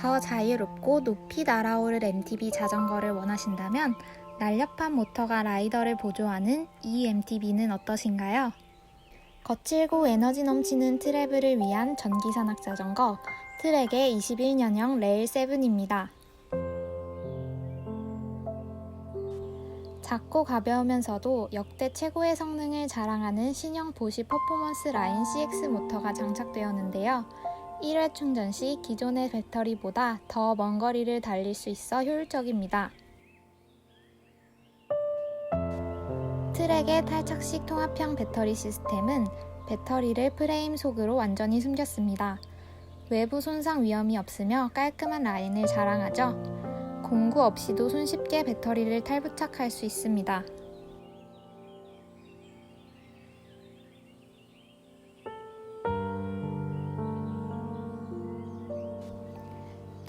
더 자유롭고 높이 날아오를 MTB 자전거를 원하신다면 날렵한 모터가 라이더를 보조하는 이 MTB는 어떠신가요? 거칠고 에너지 넘치는 트래블을 위한 전기 산악 자전거 트랙의 21년형 레일 7입니다. 작고 가벼우면서도 역대 최고의 성능을 자랑하는 신형 보시 퍼포먼스 라인 CX 모터가 장착되었는데요. 1회 충전 시 기존의 배터리보다 더 먼 거리를 달릴 수 있어 효율적입니다. 트랙의 탈착식 통합형 배터리 시스템은 배터리를 프레임 속으로 완전히 숨겼습니다. 외부 손상 위험이 없으며 깔끔한 라인을 자랑하죠. 공구 없이도 손쉽게 배터리를 탈부착할 수 있습니다.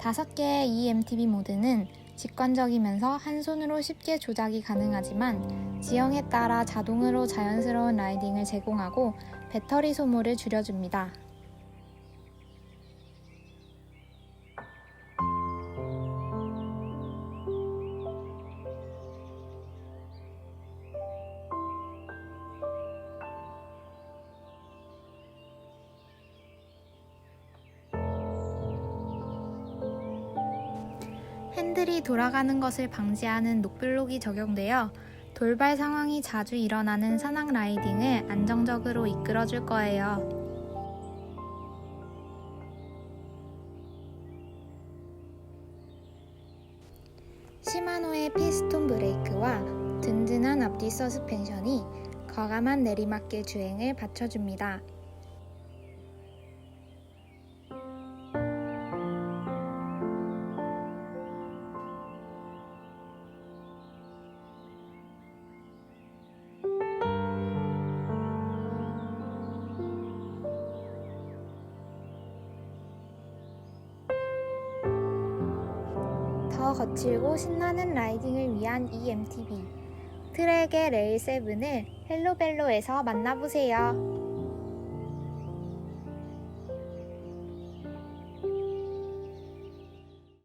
다섯 개의 eMTB 모드는 직관적이면서 한 손으로 쉽게 조작이 가능하지만 지형에 따라 자동으로 자연스러운 라이딩을 제공하고 배터리 소모를 줄여줍니다. 핸들이 돌아가는 것을 방지하는 녹블록이 적용되어 돌발 상황이 자주 일어나는 산악 라이딩을 안정적으로 이끌어 줄 거예요. 시마노의 피스톤 브레이크와 든든한 앞뒤 서스펜션이 과감한 내리막길 주행을 받쳐줍니다. 더 거칠고 신나는 라이딩을 위한 eMTB 트랙의 레일 7을 헬로벨로에서 만나보세요.